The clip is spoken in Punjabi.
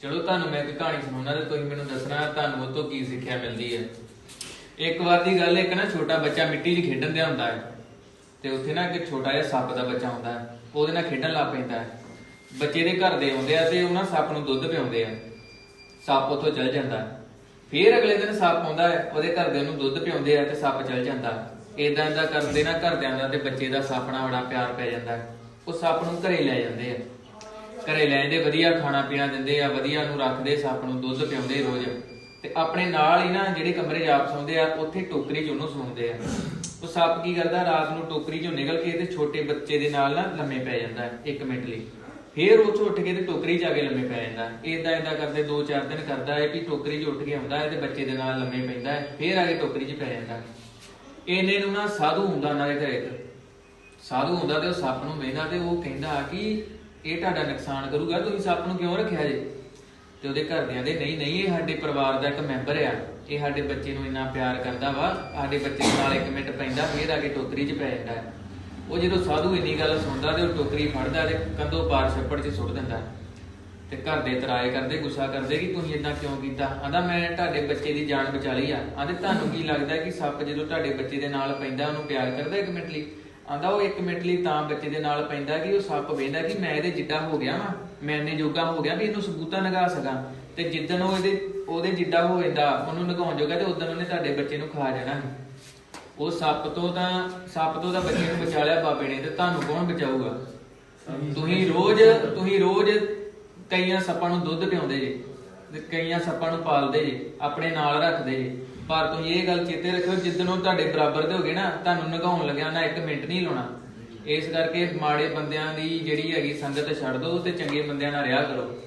ਚਲੋ ਤੁਹਾਨੂੰ ਮੈਂ ਇੱਕ ਕਹਾਣੀ ਸੁਣਾਉਣਾ ਤੇ ਤੁਸੀਂ ਮੈਨੂੰ ਦੱਸਣਾ ਤੁਹਾਨੂੰ ਉਹ ਤੋਂ ਕੀ ਸਿੱਖਿਆ ਮਿਲਦੀ ਹੈ। ਇੱਕ ਵਾਰ ਦੀ ਗੱਲ ਇੱਕ ਨਾ ਛੋਟਾ ਬੱਚਾ ਮਿੱਟੀ 'ਚ ਖੇਡਣ ਦਿਆ ਹੁੰਦਾ ਹੈ ਤੇ ਉੱਥੇ ਨਾ ਇੱਕ ਛੋਟਾ ਜਿਹਾ ਸੱਪ ਦਾ ਬੱਚਾ ਹੁੰਦਾ ਹੈ, ਉਹਦੇ ਨਾਲ ਖੇਡਣ ਲੱਗ ਪੈਂਦਾ ਹੈ। ਬੱਚੇ ਦੇ ਘਰ ਦੇ ਆਉਂਦੇ ਆ ਤੇ ਉਹਨਾਂ ਸੱਪ ਨੂੰ ਦੁੱਧ ਪਿਆਉਂਦੇ ਆ। ਸੱਪ ਉੱਥੋਂ ਚਲ ਜਾਂਦਾ ਹੈ। ਫਿਰ ਅਗਲੇ ਦਿਨ ਸੱਪ ਆਉਂਦਾ ਹੈ, ਉਹਦੇ ਘਰ ਦੇ ਉਹਨੂੰ ਦੁੱਧ ਪਿਆਉਂਦੇ ਆ ਤੇ ਸੱਪ ਚਲ ਜਾਂਦਾ ਇਦਾਂ ਇਦਾਂ ਕਰਦੇ ਨਾ ਘਰਦਿਆਂ ਦਾ ਤੇ ਬੱਚੇ ਦਾ ਸੱਪ ਨਾਲ ਬੜਾ ਪਿਆਰ ਪੈ ਜਾਂਦਾ ਹੈ। ਉਹ ਸੱਪ ਨੂੰ ਘਰੇ ਲੈ ਜਾਂਦੇ ਆ। ਘਰੇ ਲੈ ਵਧੀਆ ਖਾਣਾ ਪੀਣਾ ਦਿੰਦੇ ਆ, ਵਧੀਆ ਨੂੰ ਰੱਖਦੇ, ਸੱਪ ਨੂੰ ਦੁੱਧ ਪਿਆਉਂਦੇ ਰੋਜ਼। ਤੇ ਆਪਣੇ ਨਾਲ ਹੀ ਨਾ ਜਿਹੜੇ ਕਮਰੇ 'ਚ ਸੌਂਦੇ ਆ, ਉੱਥੇ ਟੋਕਰੀ 'ਚ ਉਹਨੂੰ ਸੌਂਦੇ ਆ। ਉਹ ਸੱਪ ਕੀ ਕਰਦਾ, ਰਾਤ ਨੂੰ ਟੋਕਰੀ 'ਚੋਂ ਨਿਕਲ ਕੇ ਤੇ ਛੋਟੇ ਬੱਚੇ ਦੇ ਨਾਲ ਨਾ ਲੰਮੇ ਪੈ ਜਾਂਦਾ ਹੈ 1 ਮਿੰਟ ਲਈ। ਫੇਰ ਉੱਥੋਂ ਉੱਠ ਕੇ ਤੇ ਟੋਕਰੀ 'ਚ ਆ ਕੇ ਲੰਮੇ ਪੈ ਜਾਂਦਾ। ਇਦਾਂ ਇਦਾਂ ਕਰਦੇ 2-4 ਦਿਨ ਕਰਦਾ ਹੈ ਕਿ ਟੋਕਰੀ 'ਚ ਉੱਠ ਕੇ ਆਉਂਦਾ ਹੈ ਤੇ ਬੱਚੇ ਦੇ ਨਾਲ ਲੰਮੇ ਪੈਂਦਾ ਹੈ, ਫੇਰ ਆ ਕੇ ਟੋਕਰੀ 'ਚ ਪੈ ਜਾਂਦਾ। ਹੈ। ਇਹਨੇ ਨੂੰ ਨਾ ਸਾਧੂ ਹੁੰਦਾ ਉਹਨਾਂ ਦੇ ਘਰੇ ਇੱਕ। ਸਾਧੂ ਹੁੰਦਾ ਤੇ ਉਹ ਸੱਪ ਨੂੰ ਵੇਖਦਾ ਤੇ ਉਹ ਕਹਿੰਦਾ ਕਿ ਇਹ ਤੁਹਾਡਾ ਨੁਕਸਾਨ ਕਰੂਗਾ, ਤੁਸੀਂ ਸੱਪ ਨੂੰ ਕਿਉਂ ਰੱਖਿਆ ਜੇ? ਤੇ ਉਹਦੇ ਘਰਦਿਆਂ ਦੇ, ਨਹੀਂ ਨਹੀਂ, ਇਹ ਸਾਡੇ ਪਰਿਵਾਰ ਦਾ ਇੱਕ ਮੈਂਬਰ ਆ। ਇਹ ਸਾਡੇ ਬੱਚੇ ਨੂੰ ਇੰਨਾ ਪਿਆਰ ਕਰਦਾ ਵਾ, ਸਾਡੇ ਬੱਚੇ ਨਾਲ ਇੱਕ ਮਿੰਟ ਪੈਂਦਾ, ਫੇਰ ਆ ਕੇ ਟੋਕਰੀ 'ਚ ਪੈ ਜਾਂਦਾ। ਉਹ ਜਦੋਂ ਸਾਧੂ ਇੰਨੀ ਗੱਲ ਸੁਣਦਾ ਤੇ ਉਹ ਟੋਕਰੀ ਫੜਦਾ ਤੇ ਕੰਧੋਂ ਪਾਰ ਛੱਪੜ 'ਚ ਸੁੱਟ ਦਿੰਦਾ। ਤੇ ਘਰ ਦੇ ਤਰਾਏ ਕਰਦੇ, ਗੁੱਸਾ ਕਰਦੇ ਕਿ ਤੁਸੀਂ ਇਦਾਂ ਕਿਉਂ ਕੀਤਾ? ਆਂਦਾ ਮੈਂ ਤੁਹਾਡੇ ਬੱਚੇ ਦੀ ਜਾਨ ਬਚਾ ਲਈ ਆ। ਆਂਦੇ ਤੁਹਾਨੂੰ ਕੀ ਲੱਗਦਾ ਕਿ ਸੱਪ ਜਦੋਂ ਤੁਹਾਡੇ ਬੱਚੇ ਦੇ ਨਾਲ ਪੈਂਦਾ, ਉਹਨੂੰ ਪਿਆਰ ਕਰਦਾ ਇੱਕ ਮਿੰਟ ਲਈ? ਆਂਦਾ ਉਹ ਇੱਕ ਮਿੰਟ ਲਈ ਤਾਂ ਬੱਚੇ ਦੇ ਨਾਲ ਪੈਂਦਾ ਕਿ ਉਹ ਸੱਪ ਵੇਂਦਾ ਕਿ ਮੈਂ ਇਹਦੇ ਜਿੱਡਾ ਹੋ ਗਿਆ ਵਾਂ ਮੈਂ ਇੰਨੇ ਜੋਗਾ ਹੋ ਗਿਆ ਵੀ ਇਹਨੂੰ ਸਬੂਤਾ ਨਗਾ ਸਕਾਂ। ਤੇ ਜਿੱਦਣ ਉਹ ਇਹਦੇ ਉਹਦੇ ਜਿੱਡਾ ਹੋ ਜਾਂਦਾ ਉਹਨੂੰ ਨਗਾਉਣ ਜੋਗਾ ਤੇ ਉਦੋਂ ਉਹਨੇ ਤੁਹਾਡੇ ਬੱਚੇ ਨੂੰ ਖਾ ਜਾਣਾ। ਉਹ ਸੱਪ ਤੋਂ ਤਾਂ ਸੱਪ ਤੋਂ ਤਾਂ ਬੱਚੇ ਨੂੰ ਬਚਾ ਲਿਆ ਬਾਬੇ ਨੇ ਤੇ ਤੁਹਾਨੂੰ ਕੌਣ ਬਚਾਊਗਾ? ਤੁਸੀਂ ਰੋਜ਼ ਤੁਸੀਂ ਰੋਜ਼ ਕਈਆਂ ਸੱਪਾਂ ਨੂੰ ਦੁੱਧ ਪਿਆਉਂਦੇ ਜੇ। ਤੇ ਕਈਆਂ ਸੱਪਾਂ ਨੂੰ ਪਾਲਦੇ ਜੇ, ਆਪਣੇ ਨਾਲ ਰੱਖਦੇ ਜੇ। ਪਰ ਤੁਸੀਂ ਇਹ ਗੱਲ ਚੇਤੇ ਰੱਖਿਓ ਜਿੱਦਣ ਉਹ ਤੁਹਾਡੇ ਬਰਾਬਰ ਦੇ ਹੋਗੇ ਨਾ, ਤੁਹਾਨੂੰ ਨਗਾਉਣ ਲੱਗਿਆ, ਨਾ ਇੱਕ ਮਿੰਟ ਨਹੀਂ ਲਾਉਣਾ। ਇਸ ਕਰਕੇ ਮਾੜੇ ਬੰਦਿਆਂ ਦੀ ਜਿਹੜੀ ਹੈਗੀ ਸੰਗਤ ਛੱਡ ਦਿਓ ਤੇ ਚੰਗੇ ਬੰਦਿਆਂ ਨਾਲ ਰਿਹਾ ਕਰੋ।